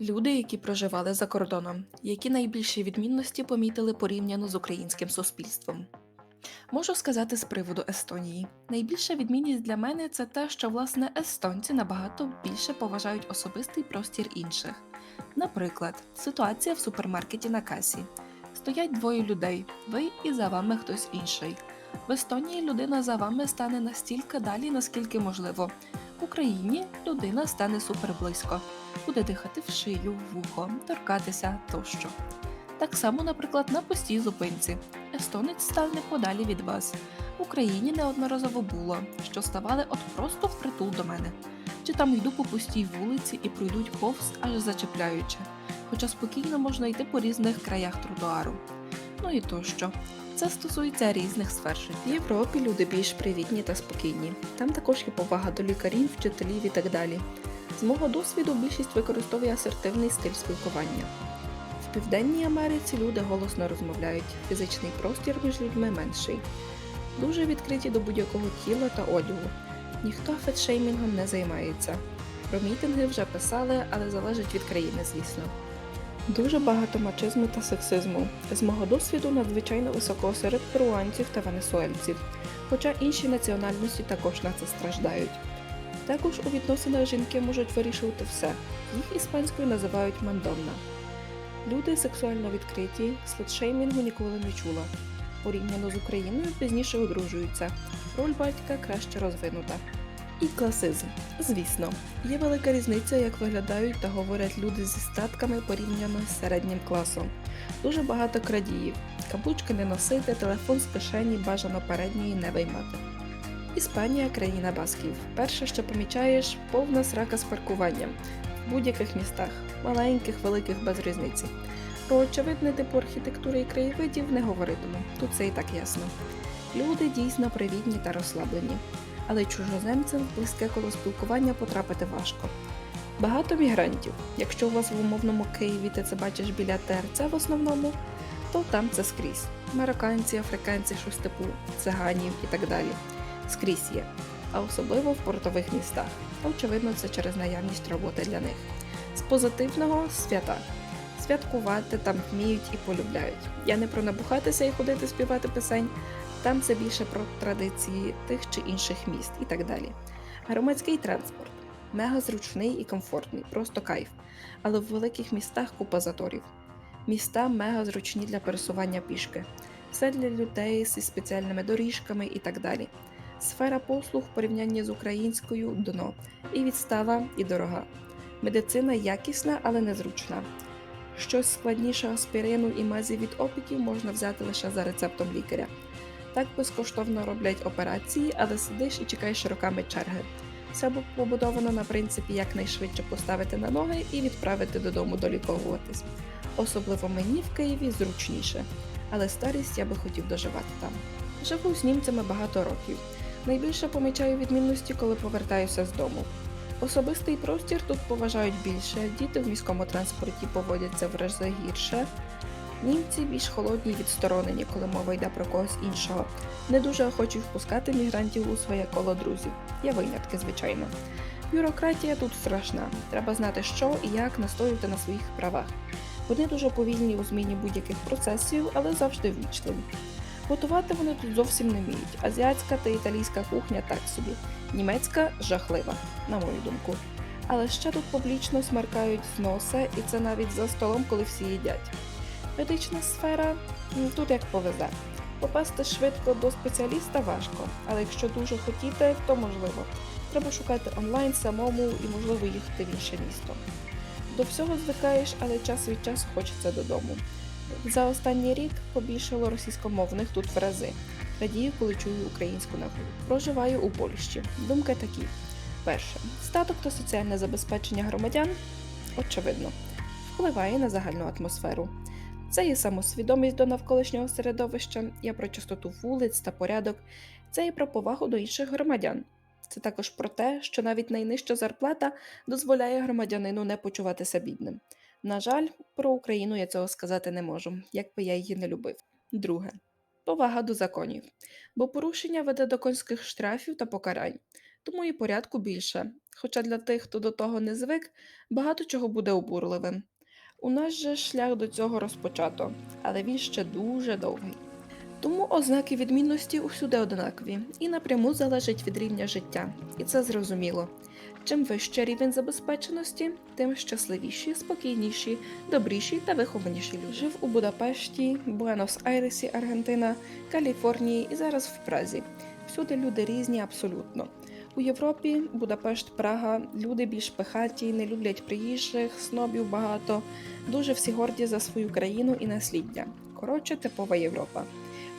Люди, які проживали за кордоном, які найбільші відмінності помітили порівняно з українським суспільством. Можу сказати з приводу Естонії. Найбільша відмінність для мене це те, що власне естонці набагато більше поважають особистий простір інших. Наприклад, ситуація в супермаркеті на касі. Стоять двоє людей, ви і за вами хтось інший. В Естонії людина за вами стане настільки далі, наскільки можливо. В Україні людина стане суперблизько, буде дихати в шию, вухо, торкатися тощо. Так само, наприклад, на постій зупинці. Естонець стане подалі від вас. В Україні неодноразово було, що ставали от просто впритул до мене. Чи там йду по пустій вулиці і пройдуть повз, аж зачепляючи, хоча спокійно можна йти по різних краях тротуару. Ну і тощо. Це стосується різних сфер життя. В Європі люди більш привітні та спокійні. Там також є повага до лікарів, вчителів і так далі. З мого досвіду більшість використовує асертивний стиль спілкування. В Південній Америці люди голосно розмовляють, фізичний простір між людьми менший. Дуже відкриті до будь-якого тіла та одягу. Ніхто фетшеймінгом не займається. Про мітинги вже писали, але залежить від країни, звісно. Дуже багато мачизму та сексизму. З мого досвіду надзвичайно високо серед перуанців та венесуельців, хоча інші національності також на це страждають. Також у відносинах жінки можуть вирішувати все. Їх іспанською називають мандонна. Люди сексуально відкриті, слетшеймінгу ніколи не чула. Порівняно з Україною пізніше одружуються. Роль батька краще розвинута. І класизм. Звісно, є велика різниця, як виглядають та говорять люди зі статками порівняно з середнім класом. Дуже багато крадіїв. Каблучки не носити, телефон з кишені бажано передньої не виймати. Іспанія країна басків. Перше, що помічаєш, повна срака з паркуванням в будь-яких містах, маленьких, великих без різниці. Про очевидне типу архітектури і краєвидів не говоритиму, тут це і так ясно. Люди дійсно привітні та розслаблені, але чужоземцям близьке коло спілкування потрапити важко. Багато мігрантів. Якщо у вас в умовному Києві ти це бачиш біля ТРЦ в основному, то там це скрізь. Марокканці, африканці, щось типу циганів і так далі. Скрізь є, а особливо в портових містах. Очевидно, це через наявність роботи для них. З позитивного свята. Святкувати там вміють і полюбляють. Я не про набухатися і ходити співати пісень, там це більше про традиції тих чи інших міст і так далі. Громадський транспорт мега зручний і комфортний, просто кайф. Але в великих містах купа заторів. Міста мега зручні для пересування пішки, все для людей зі спеціальними доріжками і так далі. Сфера послуг в порівнянні з українською дно, і відстава, і дорога. Медицина якісна, але незручна. Щось складніше аспірину і мазі від опіків можна взяти лише за рецептом лікаря. Так безкоштовно роблять операції, але сидиш і чекаєш роками черги. Все бу- побудовано на принципі якнайшвидше поставити на ноги і відправити додому доліковуватись. Особливо мені в Києві зручніше, але старість я би хотів доживати там. Живу з німцями багато років. Найбільше помічаю відмінності, коли повертаюся з дому. Особистий простір тут поважають більше, діти в міському транспорті поводяться в рази гірше. Німці більш холодні й відсторонені, коли мова йде про когось іншого. Не дуже охочі впускати мігрантів у своє коло друзів. Є винятки, звичайно. Бюрократія тут страшна. Треба знати, що і як настоювати на своїх правах. Вони дуже повільні у зміні будь-яких процесів, але завжди ввічливі. Готувати вони тут зовсім не вміють. Азіатська та італійська кухня так собі. Німецька жахлива, на мою думку. Але ще тут публічно смаркають з носа, і це навіть за столом, коли всі їдять. Медична сфера тут як повезе. Попасти швидко до спеціаліста важко, але якщо дуже хотіти, то можливо. Треба шукати онлайн самому і, можливо, їхати в інше місто. До всього звикаєш, але час від часу хочеться додому. За останній рік побільшало російськомовних тут в рази. Радію, коли чую українську назву. Проживаю у Польщі. Думки такі: перше, статок та соціальне забезпечення громадян очевидно впливає на загальну атмосферу. Це є самосвідомість до навколишнього середовища, є про чистоту вулиць та порядок, це і про повагу до інших громадян. Це також про те, що навіть найнижча зарплата дозволяє громадянину не почуватися бідним. На жаль, про Україну я цього сказати не можу, як би я її не любив. Друге повага до законів, бо порушення веде до конських штрафів та покарань. тому і порядку більше. Хоча для тих, хто до того не звик, багато чого буде обурливим. У нас же шлях до цього розпочато, але він ще дуже довгий. Тому ознаки відмінності усюди однакові і напряму залежать від рівня життя, і це зрозуміло. Чим вищий рівень забезпеченості, тим щасливіші, спокійніші, добріші та вихованіші люди. Жив у Будапешті, Буенос-Айресі, Аргентина, Каліфорнії і зараз в Празі. Всюди люди різні абсолютно. У Європі, Будапешт, Прага, люди більш пихаті, не люблять приїжджих, снобів багато, дуже всі горді за свою країну і насліддя. Коротше, типова Європа.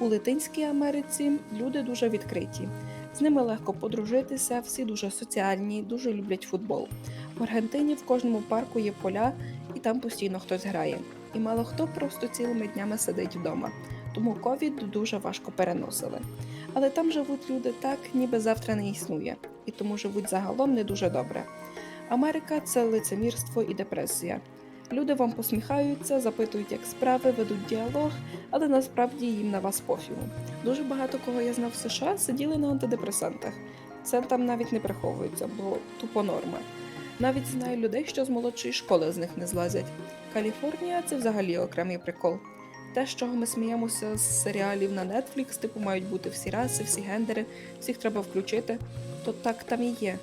У Латинській Америці люди дуже відкриті. З ними легко подружитися, всі дуже соціальні, дуже люблять футбол. В Аргентині в кожному парку є поля, і там постійно хтось грає. І мало хто просто цілими днями сидить вдома. Тому ковід дуже важко переносили. Але там живуть люди так, ніби завтра не існує, і тому живуть загалом не дуже добре. Америка це лицемірство і депресія. Люди вам посміхаються, запитують, як справи, ведуть діалог, але насправді їм на вас пофігу. Дуже багато кого я знав в США сиділи на антидепресантах. Це там навіть не приховується, бо тупо норма. Навіть знаю людей, що з молодшої школи з них не злазять. Каліфорнія це взагалі окремий прикол. Те, з чого ми сміємося з серіалів на Netflix, типу мають бути всі раси, всі гендери, всіх треба включити, то так там і є.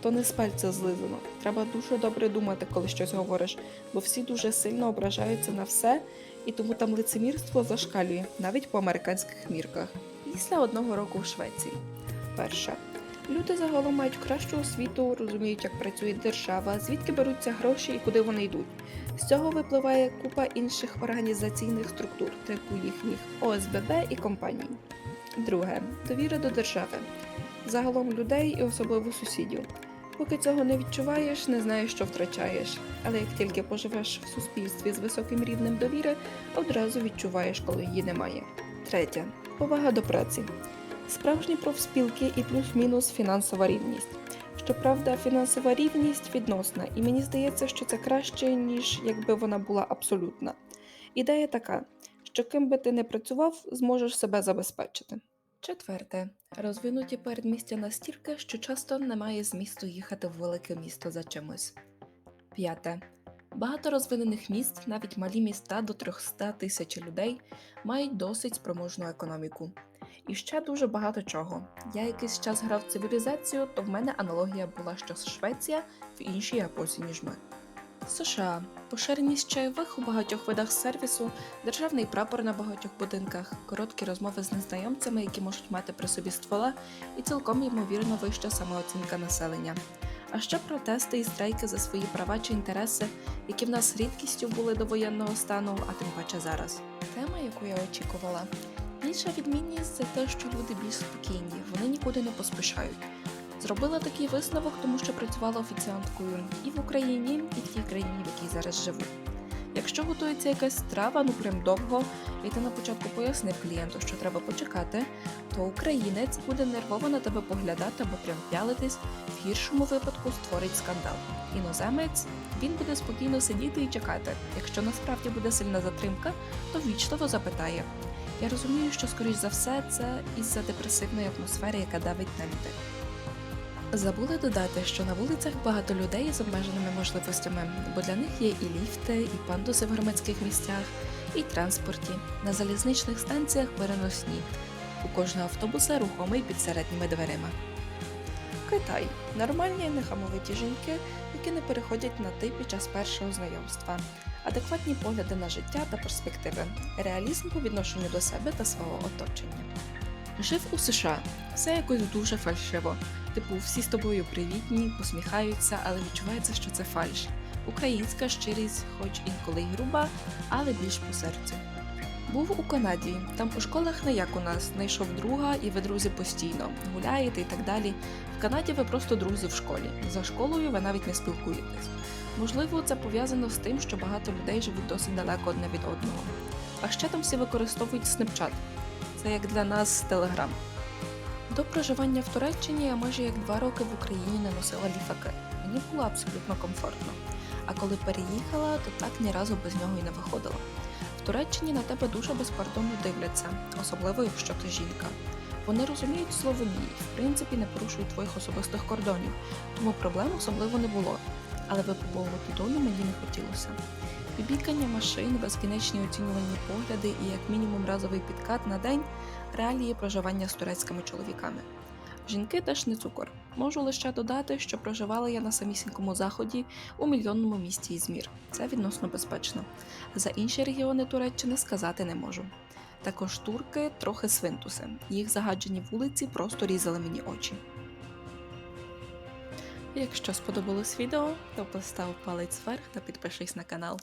То не з пальця злизано. Треба дуже добре думати, коли щось говориш, бо всі дуже сильно ображаються на все, і тому там лицемірство зашкалює, навіть по американських мірках. Після одного року в Швеції. Перше. Люди загалом мають кращу освіту, розуміють, як працює держава, звідки беруться гроші і куди вони йдуть. З цього випливає купа інших організаційних структур, типу їхніх ОСББ і компаній. Друге довіра до держави, загалом людей і особливо сусідів. Поки цього не відчуваєш, не знаєш, що втрачаєш. Але як тільки поживеш в суспільстві з високим рівнем довіри, одразу відчуваєш, коли її немає. Третє повага до праці. Справжні профспілки і плюс-мінус фінансова рівність. Щоправда, фінансова рівність відносна, і мені здається, що це краще, ніж якби вона була абсолютна. Ідея така, що ким би ти не працював, зможеш себе забезпечити. Четверте. Розвинуті передмістя настільки, що часто немає змісту їхати в велике місто за чимось. П'яте. Багато розвинених міст, навіть малі міста до 300 тисяч людей, мають досить спроможну економіку. І ще дуже багато чого. Я якийсь час грав цивілізацію, то в мене аналогія була, що Швеція в іншій епосі, ніж ми. США поширеність чайових у багатьох видах сервісу, державний прапор на багатьох будинках, короткі розмови з незнайомцями, які можуть мати при собі ствола, і цілком ймовірно вища самооцінка населення. А ще протести і страйки за свої права чи інтереси, які в нас рідкістю були до воєнного стану, а тим паче зараз. Тема, яку я очікувала. Більша відмінність це те, що люди більш спокійні, вони нікуди не поспішають. Зробила такий висновок, тому що працювала офіціанткою і в Україні, і в тій країні, в якій зараз живу. Якщо готується якась страва, ну прям довго, і ти на початку пояснив клієнту, що треба почекати, то українець буде нервово на тебе поглядати або прям пялитись, в гіршому випадку створить скандал. Іноземець він буде спокійно сидіти і чекати. Якщо насправді буде сильна затримка, то ввічливо запитає. Я розумію, що скоріш за все це із-за депресивної атмосфери, яка давить на людей. Забули додати, що на вулицях багато людей з обмеженими можливостями, бо для них є і ліфти, і пандуси в громадських місцях, і транспорті, на залізничних станціях переносні. У кожного автобуса рухомий під середніми дверима. Китай нормальні нехамовиті жінки, які не переходять на ти під час першого знайомства, адекватні погляди на життя та перспективи, реалізм по відношенню до себе та свого оточення. Жив у США, все якось дуже фальшиво. Типу, всі з тобою привітні, посміхаються, але відчувається, що це фальш. Українська щирість, хоч інколи й груба, але більш по серцю. Був у Канаді, там у школах не як у нас, знайшов друга і ви друзі постійно, гуляєте і так далі. В Канаді ви просто друзі в школі. За школою ви навіть не спілкуєтесь. Можливо, це пов'язано з тим, що багато людей живуть досить далеко одне від одного. А ще там всі використовують Snapchat. Це як для нас Telegram. До проживання в Туреччині я майже як два роки в Україні не носила ліфаки. Мені було абсолютно комфортно. А коли переїхала, то так ні разу без нього і не виходила. В Туреччині на тебе дуже безпардонно дивляться, особливо якщо ти жінка. Вони розуміють слово ні, в принципі, не порушують твоїх особистих кордонів, тому проблем особливо не було. Але випробовувати долю мені не хотілося. Бібікання машин, безкінечні оцінювальні погляди і як мінімум разовий підкат на день реалії проживання з турецькими чоловіками. Жінки теж не цукор. Можу лише додати, що проживала я на самісінькому заході у мільйонному місті Ізмір. Це відносно безпечно. За інші регіони Туреччини сказати не можу. Також турки трохи свинтуси. Їх загаджені вулиці просто різали мені очі. Якщо сподобалось відео, то постав палець вверх та підпишись на канал.